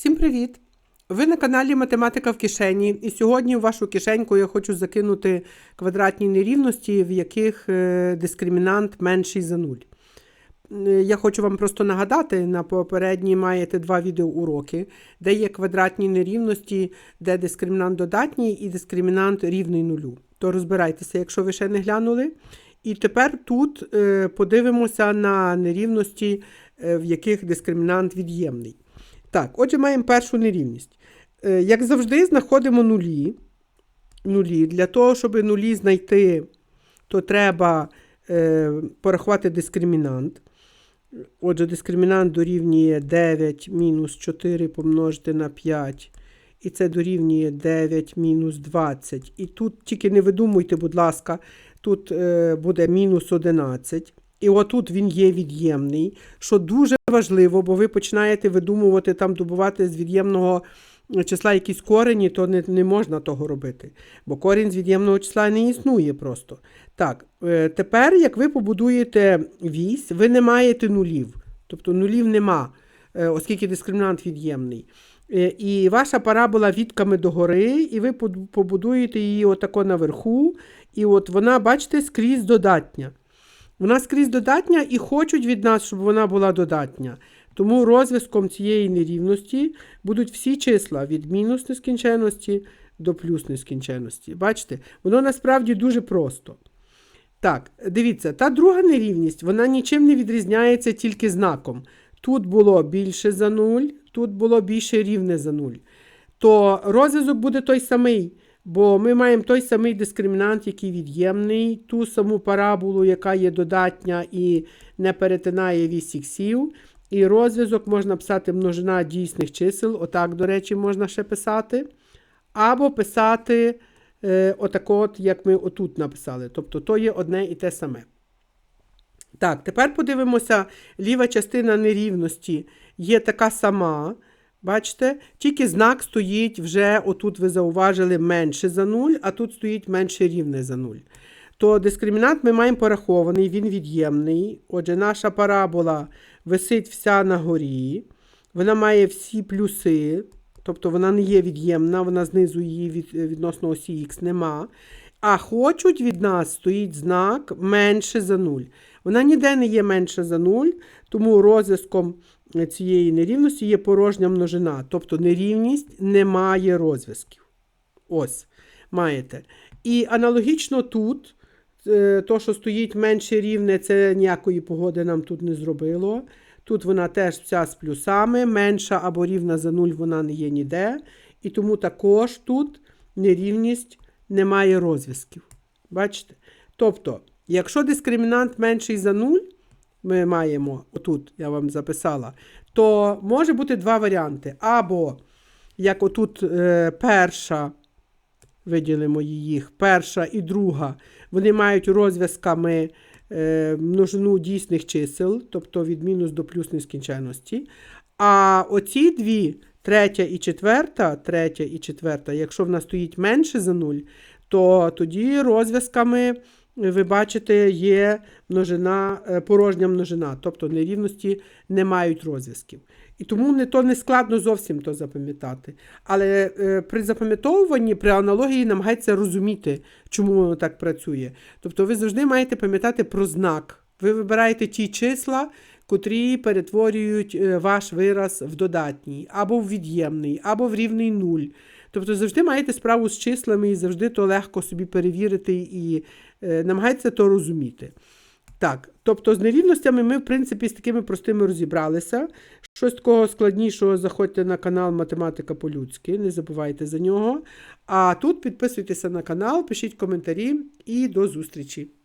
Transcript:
Всім привіт! Ви на каналі Математика в кишені, і сьогодні в вашу кишеньку я хочу закинути квадратні нерівності, в яких е, дискримінант менший за 0. Е, Я хочу вам просто нагадати, на попередній маєте два відеоуроки, де є квадратні нерівності, де дискримінант додатній і дискримінант рівний нулю. То розбирайтеся, якщо ви ще не глянули. І тепер тут е, подивимося на нерівності, в яких дискримінант від'ємний. Так, отже, маємо першу нерівність. Е, Як завжди, знаходимо нулі. нулі. Для того, щоб нулі знайти, то треба е, порахувати дискримінант. Отже, дискримінант дорівнює 9 мінус 4 помножити на 5. І це дорівнює 9 мінус 20. І тут тільки не видумуйте, будь ласка, тут е, буде мінус 11. І отут він є від'ємний, що дуже важливо, бо ви починаєте видумувати там, добувати з від'ємного числа якісь корені, то не, не можна того робити. Бо корінь з від'ємного числа не існує просто. Так, е, тепер, як ви побудуєте вісь, ви не маєте нулів. Тобто нулів нема, е, оскільки дискримінант від'ємний. Е, І ваша парабола відками догори, і ви побудуєте її отако наверху. І от вона, бачите, скрізь додатня. Вона скрізь додатня і хочуть від нас, щоб вона була додатня. Тому розв'язком цієї нерівності будуть всі числа від мінус нескінченності до плюс нескінченності. Бачите, воно насправді дуже просто. Так, дивіться, та друга нерівність, вона нічим не відрізняється тільки знаком. Тут було більше за 0, тут було більше рівне за 0. То розв'язок буде той самий, бо ми маємо той самий дискримінант, який від'ємний, ту саму параболу, яка є додатня і не перетинає вісь іксів. І розв'язок можна писати множина дійсних чисел, отак, до речі, можна ще писати. Або писати е, отако, от, як ми отут написали. Тобто то є одне і те саме. Так, тепер подивимося, ліва частина нерівності є така сама. Бачите, тільки знак стоїть вже, отут ви зауважили, менше за 0, а тут стоїть менше рівне за 0. То дискримінант ми маємо порахований, він від'ємний. Отже, наша парабола висить вся на горі. Вона має всі плюси, тобто вона не є від'ємна, вона знизу її від, відносно осі Х нема. А хочуть від нас стоїть знак менше за 0. Вона ніде не є менше за 0, тому розв'язком цієї нерівності є порожня множина. Тобто нерівність не має розв'язків. Ось, маєте. І аналогічно тут, е, то, що стоїть менше рівне, це ніякої погоди нам тут не зробило. Тут вона теж вся з плюсами, менша або рівна за 0 вона не є ніде. І тому також тут нерівність не має розв'язків. Бачите? Тобто, якщо дискримінант менший за 0, ми маємо, отут я вам записала, то може бути два варіанти. Або, як отут е, перша, виділимо їх, перша і друга, вони мають розв'язками е, множину дійсних чисел, тобто від мінус до плюс нескінченності. А оці дві, третя і четверта, третя і четверта, якщо в нас стоїть менше за 0, то тоді розв'язками, ви бачите, є множина, е, порожня множина, тобто нерівності не мають розв'язків. І тому не то не складно зовсім то запам'ятати. Але е, при запам'ятовуванні, при аналогії намагається розуміти, чому воно так працює. Тобто ви завжди маєте пам'ятати про знак. Ви вибираєте ті числа, котрі перетворюють е, ваш вираз в додатній, або в від'ємний, або в рівний нуль. Тобто завжди маєте справу з числами і завжди то легко собі перевірити і е, намагайтеся то розуміти. Так, тобто з нерівностями ми, в принципі, з такими простими розібралися. Щось такого складнішого, заходьте на канал Математика по-людськи, не забувайте за нього. А тут підписуйтеся на канал, пишіть коментарі і до зустрічі!